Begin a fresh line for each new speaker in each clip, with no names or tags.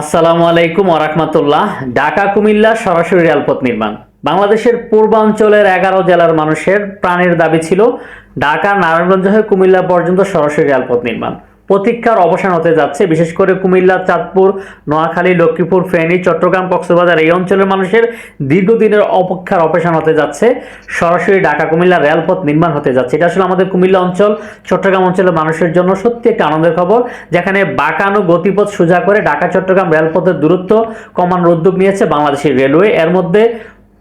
আসসালামু আলাইকুম আরাকমাতুল্লাহ ঢাকা, কুমিল্লা সরাসরি রেলপথ নির্মাণ। বাংলাদেশের পূর্বাঞ্চলের এগারো জেলার মানুষের প্রাণের দাবি ছিল, ঢাকা, নারায়ণগঞ্জ হয়ে কুমিল্লা পর্যন্ত সরাসরি রেলপথ নির্মাণ। প্রতীক্ষার অবসান হতে যাচ্ছে। বিশেষ করে কুমিল্লা, চাঁদপুর, নোয়াখালী, লক্ষ্মীপুর, ফেনী, চট্টগ্রাম, কক্সবাজার এই অঞ্চলের মানুষের দীর্ঘদিনের অপেক্ষার অবসান হতে যাচ্ছে। সরাসরি ঢাকা কুমিল্লা রেলপথ নির্মাণ হতে যাচ্ছে। এটা আসলে আমাদের কুমিল্লা অঞ্চল, চট্টগ্রাম অঞ্চলের মানুষের জন্য সত্যি একটা আনন্দের খবর, যেখানে বাঁকানো গতিপথ সোজা করে ঢাকা চট্টগ্রাম রেলপথের দূরত্ব কমানোর উদ্যোগ নিয়েছে বাংলাদেশের রেলওয়ে। এর মধ্যে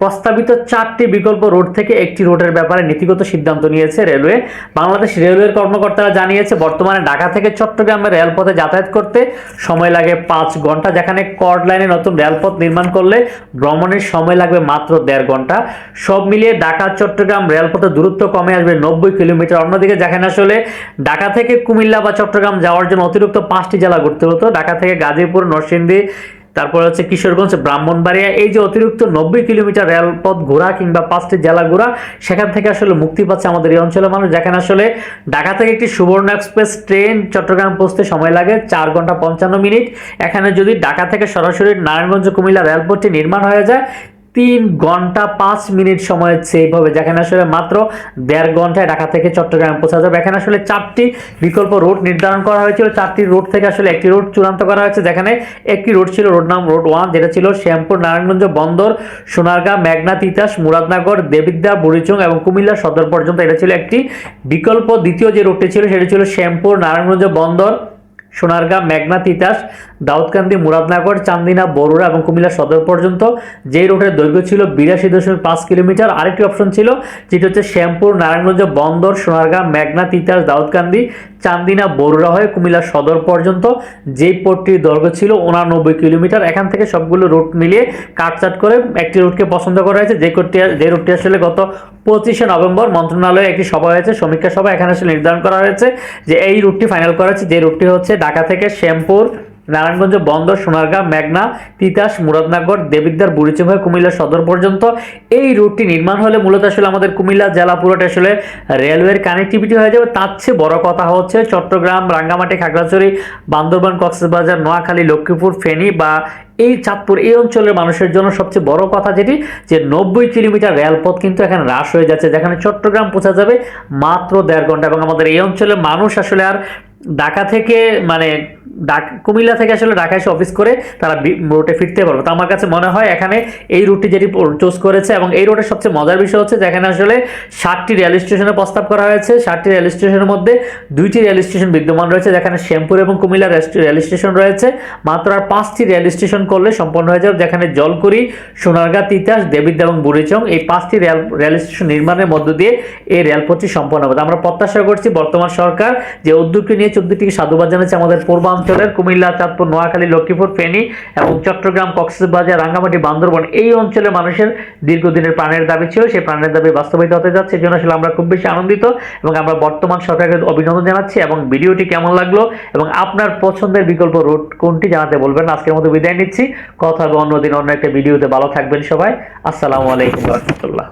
প্রস্তাবিত চারটি বিকল্প রোড থেকে একটি রোডের ব্যাপারে নীতিগত সিদ্ধান্ত নিয়েছে রেলওয়ে। বাংলাদেশ রেলওয়ের কর্মকর্তারা জানিয়েছে, বর্তমানে ঢাকা থেকে চট্টগ্রামের রেলপথে যাতায়াত করতে সময় লাগে পাঁচ ঘণ্টা, যেখানে কর্ড লাইনে নতুন রেলপথ নির্মাণ করলে ভ্রমণের সময় লাগবে মাত্র দেড় ঘণ্টা। সব মিলিয়ে ঢাকা, চট্টগ্রাম রেলপথে দূরত্ব কমে আসবে নব্বই কিলোমিটার। অন্যদিকে যেখানে আসলে ঢাকা থেকে কুমিল্লা বা চট্টগ্রাম যাওয়ার জন্য অতিরিক্ত পাঁচটি জেলা ঘুরতে হতো। ঢাকা থেকে গাজীপুর, নরসিংদী তারপর হচ্ছে কিশোরগঞ্জ ব্রাহ্মণবাড়িয়া, এই যে অতিরিক্ত নব্বই কিলোমিটার রেলপথ ঘোরা কিংবা পাঁচটি জেলা ঘোরা, সেখান থেকে আসলে মুক্তি পাচ্ছে আমাদের এই অঞ্চলের মানুষ। যেখানে আসলে ঢাকা থেকে একটি সুবর্ণ এক্সপ্রেস ট্রেন চট্টগ্রাম পৌঁছতে সময় লাগে চার ঘণ্টা পঞ্চান্ন মিনিট। এখানে যদি ঢাকা থেকে সরাসরি নারায়ণগঞ্জ কুমিল্লা রেলপথটি নির্মাণ হয়ে যায় তিন ঘণ্টা পাঁচ মিনিট সময় সেভ হবে। যেখানে আসলে মাত্র দেড় ঘন্টায় ঢাকা থেকে চট্টগ্রামে পৌঁছা যাবে। এখানে আসলে চারটি বিকল্প রুট নির্ধারণ করা হয়েছিল। চারটি রুট থেকে আসলে একটি রুট চূড়ান্ত করা হয়েছে। যেখানে একটি রুট ছিল রোড নাম রোড ওয়ান যেটা ছিল শ্যামপুর, নারায়ণগঞ্জ, বন্দর, সোনারগাঁ, মেঘনা, তিতাস, মুরাদনগর, দেবিদ্যা, বুড়িচুং এবং কুমিল্লা সদর পর্যন্ত। এটা ছিল একটি বিকল্প। দ্বিতীয় যে রুটটি ছিল, সেটি ছিল শ্যামপুর, নারায়ণগঞ্জ, বন্দর সোনারগাঁ, মেঘনা, তিতাস, দাউদকান্দি, মুরাদনগর, চান্দিনা, বরুড়া এবং কুমিল্লা সদর পর্যন্ত। যে রুটের দৈর্ঘ্য ছিল বিরাশি দশমিক পাঁচ কিলোমিটার, আরেকটি অপশন ছিল, যেটি হচ্ছে শ্যামপুর, নারায়ণগঞ্জ বন্দর, সোনারগাঁ, মেঘনা, তিতাস, দাউদকান্দি চান্দিনা বরুড়া হয়ে কুমিল্লা সদর পর্যন্ত যেই পথটির দৈর্ঘ্য ছিল উনানব্বই কিলোমিটার, এখান থেকে সবগুলো রুট মিলিয়ে কাটচাট করে একটি রুটকে পছন্দ করা হয়েছে। যে রুটটি যে রুটটি আসলে গত পঁচিশে নভেম্বর মন্ত্রণালয়ে একটি সভা হয়েছে, সমীক্ষা সভা, এখানে আসলে নির্ধারণ করা হয়েছে যে এই রুটটি ফাইনাল করা হয়েছে যে রুটটি হচ্ছে ঢাকা থেকে শ্যামপুর নারায়ণগঞ্জ বন্দর, সোনারগাঁ, মেঘনা, তিতাস, মুরাদনগর দেবিদ্দার বুড়িচং হয়ে কুমিল্লা সদর পর্যন্ত এই রুটটি নির্মাণ হলে মূলত আসলে আমাদের কুমিল্লা জেলা পুরোটা আসলে রেলওয়ের কানেক্টিভিটি হয়ে যাবে। তার চেয়ে বড় কথা হচ্ছে চট্টগ্রাম, রাঙ্গামাটি, খাগড়াছড়ি, বান্দরবান, কক্সবাজার, নোয়াখালী, লক্ষ্মীপুর, ফেনী বা এই চাঁদপুর এই অঞ্চলের মানুষের জন্য সবচেয়ে বড় কথা যেটি যে নব্বই কিলোমিটার রেলপথ কিন্তু এখানে হ্রাস হয়ে যাচ্ছে। যেখানে চট্টগ্রাম পৌঁছা যাবে মাত্র দেড় ঘণ্টা এবং আমাদের এই অঞ্চলের মানুষ আসলে আর ঢাকা থেকে মানে কুমিল্লা থেকে আসলে ঢাকা এসে অফিস করে তারা রুটে ফিরতে পারবে। তো আমার কাছে মনে হয় এখানে এই রুটটি যেটি চুজ করেছে এবং এই রুটের সবচেয়ে মজার বিষয় হচ্ছে যেখানে আসলে ষাটটি রেল স্টেশনের প্রস্তাব করা হয়েছে। ষাটটি রেল স্টেশনের মধ্যে দুইটি রেল স্টেশন বিদ্যমান রয়েছে, যেখানে শ্যামপুর এবং কুমিল্লা রেল স্টেশন রয়েছে। মাত্র আর পাঁচটি রেল স্টেশন করলে সম্পন্ন হয়ে যাবে, যেখানে জলকুড়ি, সোনারগাঁ, তিতাস দেবিদ্যা এবং বুড়িচং এই পাঁচটি রেল রেল স্টেশন নির্মাণের মধ্য দিয়ে এই রেলপথটি সম্পন্ন হবে। আমরা প্রত্যাশা করছি বর্তমান সরকার যে উদ্যোগটি নিয়ে চোদ্দটিকে সাধুবাদ জানাচ্ছে আমাদের পূর্বাঞ্চলের কুমিল্লা, চাঁদপুর, নোয়াখালী, লক্ষ্মীপুর, ফেনী এবং চট্টগ্রাম, কক্সবাজার, রাঙ্গামাটি, বান্দরবন এই অঞ্চলের মানুষের দীর্ঘদিনের প্রাণের দাবি ছিল। সেই প্রাণের দাবি বাস্তবায়িত হতে যাচ্ছে এই জন্য আসলে আমরা খুব বেশি আনন্দিত এবং আমরা বর্তমান সরকারকে অভিনন্দন জানাচ্ছি এবং ভিডিওটি কেমন লাগল এবং আপনার পছন্দের বিকল্প রুট কোনটি জানাতে বলবেন। আজকের মতো বিদায় নিচ্ছি। কথা হবে অন্যদিন, অন্য একটা ভিডিওতে। ভালো থাকবেন সবাই। আসসালামু আলাইকুম রহমতুল্লাহ।